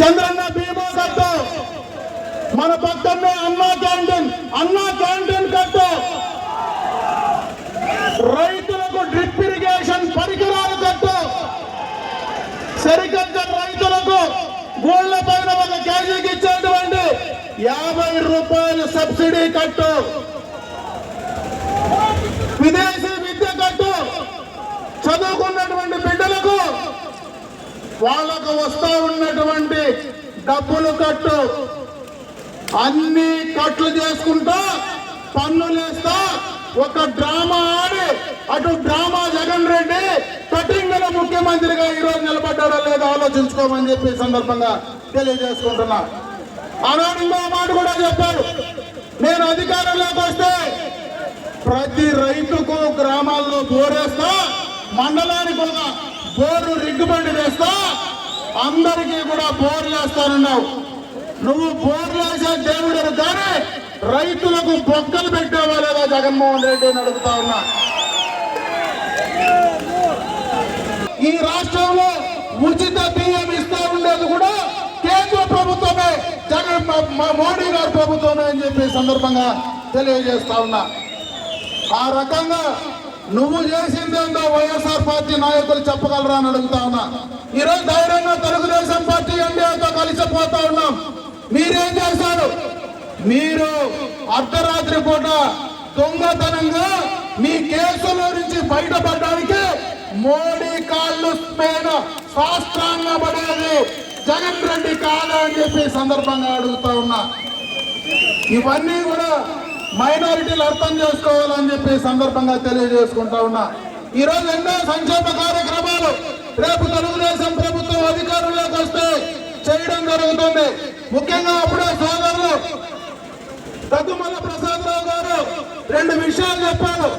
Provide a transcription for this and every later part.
చంద్రన్న బీమా కట్టు. మన పక్కనే అన్నా క్యాంటీన్ అన్నా క్యాంటీన్ కట్టు. రైతులకు డ్రిప్ ఇరిగేషన్ పరికరాలు కట్టు. సెరికల్చర్ రైతులకు గోళ్ళ పైన ఒక కేజీకి ఇచ్చేటువంటి యాభై రూపాయల సబ్సిడీ కట్టు. విదేశీ విద్య కట్టు. చదువుకున్నటువంటి బిడ్డలకు వాళ్ళకు వస్తూ డబ్బులు కట్టు. అన్ని కట్లు చేసుకుంటా పన్నులేస్తా ఒక డ్రామా ఆడి అటు డ్రామా జగన్ రెడ్డి కటింగ్ ముఖ్యమంత్రిగా ఈరోజు నిలబడ్డాడో లేదో ఆలోచించుకోమని చెప్పి సందర్భంగా తెలియజేసుకుంటున్నా. ఆనాడు మాట కూడా చెప్పారు నేను అధికారంలోకి వస్తే ప్రతి రైతుకు గ్రామాల్లో బోరేస్తా మండలానికి ఒక బోరు రిగ్గుబండి వేస్తా అందరికీ కూడా బోర్లు వేస్తానన్నావు నువ్వు బోర్లు వేసే దేవుడు కానీ రైతులకు బొక్కలు పెట్టావా లేదా జగన్మోహన్ రెడ్డి అని అడుగుతా ఉన్నా. ఈ రాష్ట్రంలో ఉచిత బియ్యం ఇస్తా ఉండేది కూడా కేంద్ర ప్రభుత్వమే జగన్ మోడీ గారి ప్రభుత్వమే అని చెప్పి సందర్భంగా తెలియజేస్తా ఉన్నా. ఆ రకంగా నువ్వు చేసిందేందో వైఎస్ఆర్ పార్టీ నాయకులు చెప్పగలరా అని అడుగుతా ఉన్నా. ఈరోజు ధైర్యంగా తెలుగుదేశం పార్టీ ఎన్డీఏతో కలిసిపోతా ఉన్నాం. మీరేం చేశారు? మీరు అర్ధరాత్రి పూట దొంగతనంగా మీ కేసుల నుంచి బయటపడడానికి మోడీ కాళ్ళు పైన శాస్త్రాంగా పడేది జగన్ రెడ్డి కాదా అని చెప్పి సందర్భంగా అడుగుతా ఉన్నా. ఇవన్నీ కూడా మైనారిటీలు అర్థం చేసుకోవాలని చెప్పి సందర్భంగా తెలియజేసుకుంటా ఉన్నా. ఈ ఎన్నో సంక్షేమ కార్యక్రమాలు రేపు తెలుగుదేశం ప్రభుత్వం అధికారంలోకి వస్తే చేయడం జరుగుతుంది. ముఖ్యంగా అప్పుడే సోదరులు దగ్గుమల్ల ప్రసాదరావు గారు రెండు విషయాలు చెప్పారు.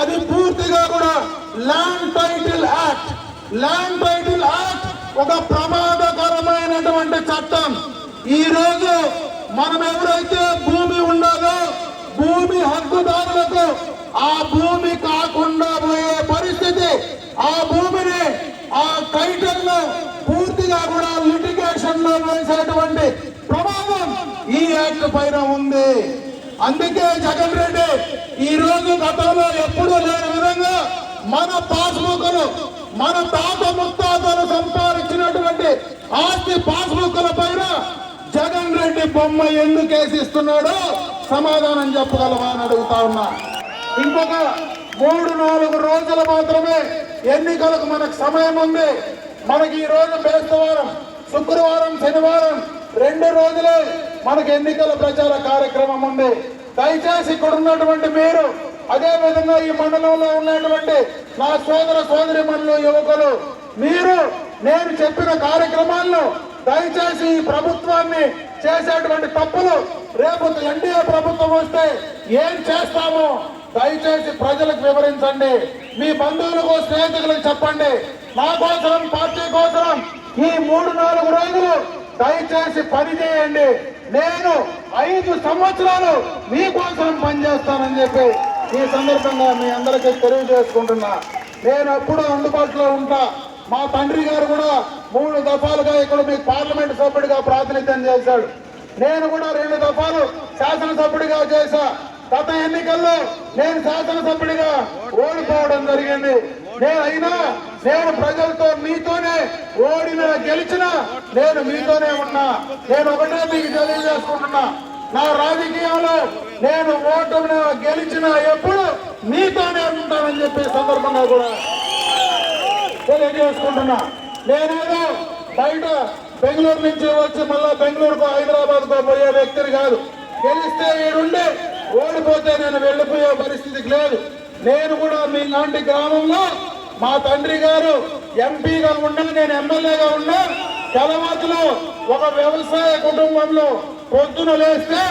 అది పూర్తిగా కూడా land title act land title act ఒక ప్రమాదకరమైనటువంటి చట్టం. ఈ రోజు మనం ఎవరైతే భూమి ఉండాలో భూమి హక్కుదారులకు ఆ భూమి కాకుండా పోయే పరిస్థితి ఆ భూమిని ఆ టైటిల్లో పూర్తిగా కూడా లిటిగేషన్లో వేసేటువంటి ప్రమాదం ఈ యాక్ట్ పైన ఉంది. అందుకే జగన్ రెడ్డి ఈ రోజు గతంలో ఎప్పుడూ లేని విధంగా మన పాస్బుక్లు మన తాత ముత్తాతలు సంపాదించినటువంటి ఆస్తి పాస్బుక్ల పైన జగన్ రెడ్డి బొమ్మ ఎందుకు వేసిస్తున్నాడో సమాధానం చెప్పగలవా అని అడుగుతా ఉన్నా. ఇంకొక మూడు నాలుగు రోజులు మాత్రమే ఎన్నికలకు మనకు సమయం ఉంది. మనకి ఈ రోజు బేస్తవారం శుక్రవారం శనివారం రెండు రోజులే మనకి ఎన్నికల ప్రచార కార్యక్రమం ఉంది. దయచేసి ఇక్కడ ఉన్నటువంటి మీరు అదే విధంగా ఈ మండలంలో ఉన్నటువంటి నా సోదర సోదరి యువకులు మీరు నేను చెప్పిన కార్యక్రమాల్లో దయచేసి ఈ ప్రభుత్వాన్ని చేసేటువంటి తప్పులు రేపు ఎన్డీఏ ప్రభుత్వం వస్తే ఏం చేస్తామో దయచేసి ప్రజలకు వివరించండి. మీ బంధువులకు స్నేహితులకు చెప్పండి. మా కోసరం పార్టీ కోసరం ఈ మూడు నాలుగు రోజులు దయచేసి పని చేయండి. నేను ఐదు సంవత్సరాలు మీకోసం పనిచేస్తానని చెప్పి ఈ సందర్భంగా మీ అందరికీ తెలియజేసుకుంటున్నా. నేను ఎప్పుడూ అందుబాటులో ఉంటా. మా తండ్రి గారు కూడా మూడు దఫాలుగా ఇక్కడ మీకు పార్లమెంట్ సభ్యుడిగా ప్రాతినిధ్యం చేశాడు. నేను కూడా రెండు దఫాలు శాసనసభ్యుడిగా చేశా. గత ఎన్నికల్లో నేను శాసనసభ్యుడిగా ఓడిపోవడం జరిగింది. నేను అయినా నేను ప్రజలతో మీతోనే ఓడిన గెలిచిన నేను మీతోనే ఉన్నా. నేను ఒకటే మీకు తెలియజేసుకుంటున్నా. నా రాజకీయంలో నేను ఓటమిన గెలిచిన ఎప్పుడు మీతోనే ఉంటానని చెప్పే సందర్భంగా కూడా తెలియజేసుకుంటున్నా. నేనేదో బయట బెంగళూరు నుంచి వచ్చి మళ్ళా బెంగళూరుకు హైదరాబాద్కు పోయే వ్యక్తిని కాదు. గెలిస్తే ఈడుండి ఓడిపోతే నేను వెళ్ళిపోయే పరిస్థితికి లేదు. నేను కూడా మీ లాంటి గ్రామంలో మా తండ్రి గారు ఎంపీగా ఉన్నా నేను ఎమ్మెల్యేగా ఉన్నా కలవతులు ఒక వ్యవసాయ కుటుంబంలో పొద్దున లేస్తే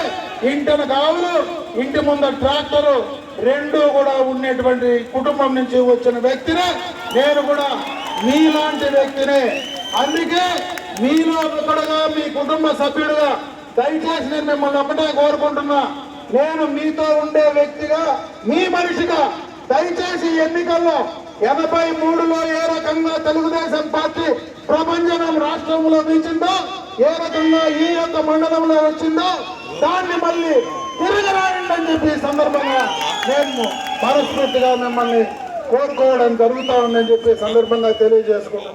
ఇంటిన కావులు ఇంటి ముందు ట్రాక్టరు రెండు కూడా ఉండేటువంటి కుటుంబం నుంచి వచ్చిన వ్యక్తిని నేను కూడా మీలాంటి వ్యక్తినే. అందుకే మీలో ఒకడుగా మీ కుటుంబ సభ్యుడుగా దయచేసి నేను మిమ్మల్ని ఒకటే కోరుకుంటున్నా. నేను మీతో ఉండే వ్యక్తిగా మీ మనిషిగా దయచేసి ఎన్నికల్లో ఎనభై మూడులో ఏ రకంగా తెలుగుదేశం పార్టీ ప్రపంచం రాష్ట్రంలో నిలిచిందో ఏ రకంగా ఈ యొక్క మండలంలో వచ్చిందో దాన్ని మళ్ళీ తిరగరాయండి అని చెప్పి సందర్భంగా నేను మనస్ఫూర్తిగా మిమ్మల్ని కోరుకోవడం జరుగుతా ఉందని చెప్పి సందర్భంగా తెలియజేసుకుంటున్నాం